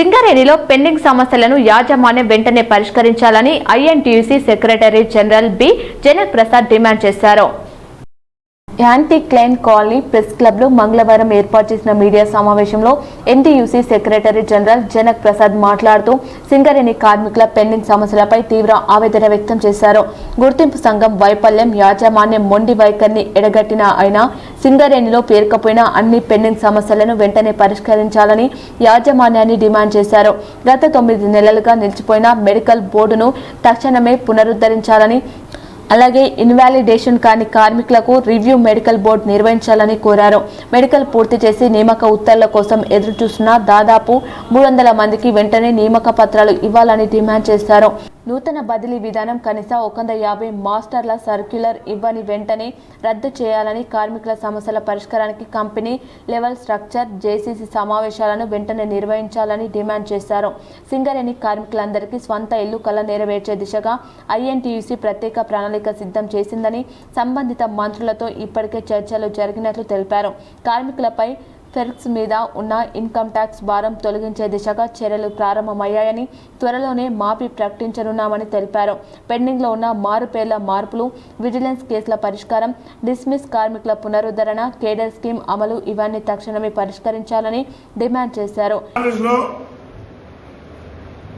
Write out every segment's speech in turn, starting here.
సింగరేణిలో పెండింగ్ సమస్యలను యాజమాన్యం వెంటనే పరిష్కరించాలని INTUC secretary general B Janak Prasad demand చేశారు. యాంటీ క్లైన్ కాలనీ ప్రెస్ క్లబ్లో మంగళవారం ఏర్పాటు చేసిన మీడియా సమావేశంలో NTUC secretary general Janak Prasad మాట్లాడుతూ సింగరేణి కార్మికుల పెండింగ్ సమస్యలపై తీవ్ర ఆవేదన వ్యక్తం చేశారు. గుర్తింపు సంఘం వైఫల్యం యాజమాన్యం మొండి వైఖరిని ఎడగట్టిన ఆయన సింగరేణిలో పేర్కపోయిన అన్ని పెండింగ్ సమస్యలను వెంటనే పరిష్కరించాలని యాజమాన్యాన్ని డిమాండ్ చేశారు. గత తొమ్మిది నెలలుగా నిలిచిపోయిన మెడికల్ బోర్డును తక్షణమే పునరుద్ధరించాలని అలాగే ఇన్వాలిడేషన్ కాని కార్మికులకు రివ్యూ మెడికల్ బోర్డు నిర్వహించాలని కోరారు. మెడికల్ పూర్తి చేసి నియామక ఉత్తర్వుల కోసం ఎదురుచూస్తున్న దాదాపు మూడు వందల మందికి వెంటనే నియామక పత్రాలు ఇవ్వాలని డిమాండ్ చేశారు. నూతన బదిలీ విధానం కనీస ఒక వంద యాభై మాస్టర్ల సర్క్యులర్ ఇవ్వని వెంటనే రద్దు చేయాలని కార్మికుల సమస్యల పరిష్కారానికి కంపెనీ లెవెల్ స్ట్రక్చర్ జేసీసీ సమావేశాలను వెంటనే నిర్వహించాలని డిమాండ్ చేశారు. సింగరేణి కార్మికులందరికీ స్వంత ఇల్లు కళ నెరవేర్చే దిశగా ఐఎన్టీయూసీ ప్రత్యేక ప్రణాళిక సిద్ధం చేసిందని సంబంధిత మంత్రులతో ఇప్పటికే చర్చలు జరిగినట్లు తెలిపారు. కార్మికులపై ఫెర్క్స్ మీద ఉన్న ఇన్కమ్ ట్యాక్స్ భారం తొలగించే దిశగా చర్యలు ప్రారంభమయ్యాయని త్వరలోనే మాపి ప్రకటించనున్నామని తెలిపారు. పెండింగ్లో ఉన్న మారుపేర్ల మార్పులు విజిలెన్స్ కేసుల పరిష్కారం డిస్మిస్ కార్మికుల పునరుద్ధరణ కేడర్ స్కీమ్ అమలు ఇవన్నీ తక్షణమే పరిష్కరించాలని డిమాండ్ చేశారు.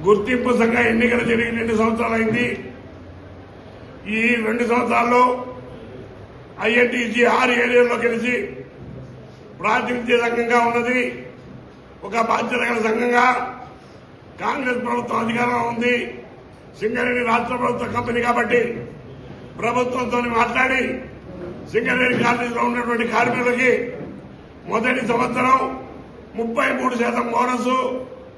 గుర్తింపు సంఘ ఎన్నికలు జరిగిన రెండు సంవత్సరాలు అయింది. ఈ రెండు సంవత్సరాల్లో ఐఎన్టీసీ ఆరు ఏరియాల్లో కలిసి ప్రాతినిధ్య సంఘంగా ఉన్నది. ఒక బాధ్యత గల సంఘంగా కాంగ్రెస్ ప్రభుత్వం అధికారంలో ఉంది. సింగరేణి రాష్ట్ర ప్రభుత్వ కంపెనీ కాబట్టి ప్రభుత్వంతో మాట్లాడి సింగరేణి కాలేజీలో ఉన్నటువంటి కార్మికులకి మొదటి సంవత్సరం ముప్పై మూడు శాతం బోనస్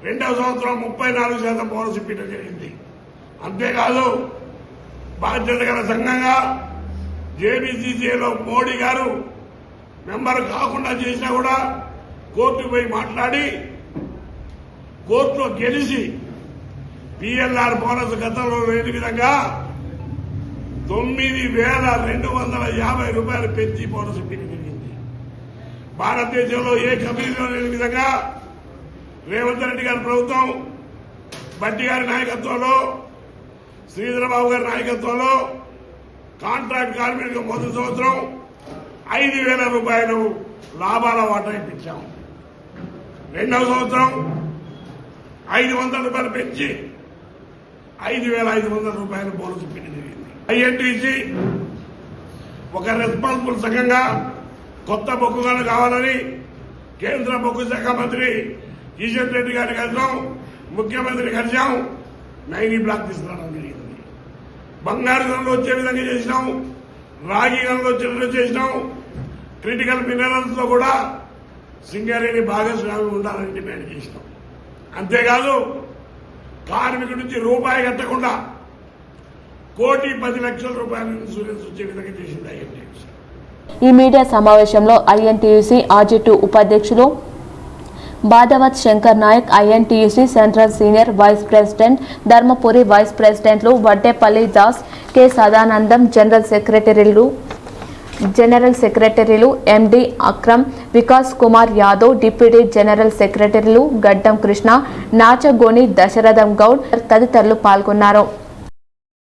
రెండవ సంవత్సరం ముప్పై నాలుగు శాతం బోనస్ ఇప్పించడం జరిగింది. అంతేకాదు బాధ్యత గల సంఘంగా జేబీసీసీలో మోడీ గారు మెంబర్ కాకుండా చేసినా కూడా కోర్టు పోయి మాట్లాడి కోర్టులో గెలిచి పిఎల్ఆర్ బోనస్ గతంలో లేని విధంగా తొమ్మిది వేల రెండు వందల యాభై రూపాయలు పెంచి బోనస్ పెరిగింది జరిగింది. భారతదేశంలో ఏ కంపెనీలో లేని విధంగా రేవంత్ రెడ్డి గారి ప్రభుత్వం బట్టి గారి నాయకత్వంలో శ్రీధరబాబు గారి నాయకత్వంలో కాంట్రాక్ట్ కార్మికులకు మొదటి సంవత్సరం ఐదు వేల రూపాయలు లాభాల వాటా ఇప్పించాం. రెండవ సంవత్సరం ఐదు వందల రూపాయలు పెంచి ఐదు వేల ఐదు వందల రూపాయలు బోనస్ ఇప్పించడం జరిగింది. ఐఎన్టీసీ ఒక రెస్పాన్సిబుల్ సంఘంగా కొత్త బొగ్గుగలు కావాలని కేంద్ర బొగ్గు శాఖ మంత్రి కిషన్ రెడ్డి గారిని కలిసాం ముఖ్యమంత్రి కలిసాం నైని బ్లాక్ తీసుకురావడం జరిగింది. బంగారు ధరలు వచ్చే విధంగా చేసినాం. రాగి గనులు చేసినాం. క్రిటికల్ మినరల్స్లో కూడా సింగరేణి భాగస్వామి ఉండాలని డిమాండ్ చేసినాం. అంతేకాదు కార్మికుడి నుంచి రూపాయి కట్టకుండా కోటి పది లక్షల రూపాయల ఇన్సూరెన్స్ వచ్చే విధంగా చేసింది ఈ మీడియా సమావేశంలో ఐఎన్టీయూసీ ఆర్జిటు ఉపాధ్యక్షులు Badhavath Shankar Nayak INTUC central senior vice president Dharmapuri vice ప్రెసిడెంట్లు వడ్డేపల్లి దాస్ కె. సదానందం జనరల్ సెక్రటరీలు జనరల్ సెక్రటరీలు MD Akram Vikas Kumar Yadav deputy general సెక్రటరీలు గడ్డం కృష్ణ నాచగోని దశరథం గౌడ్ తదితరులు పాల్గొన్నారు.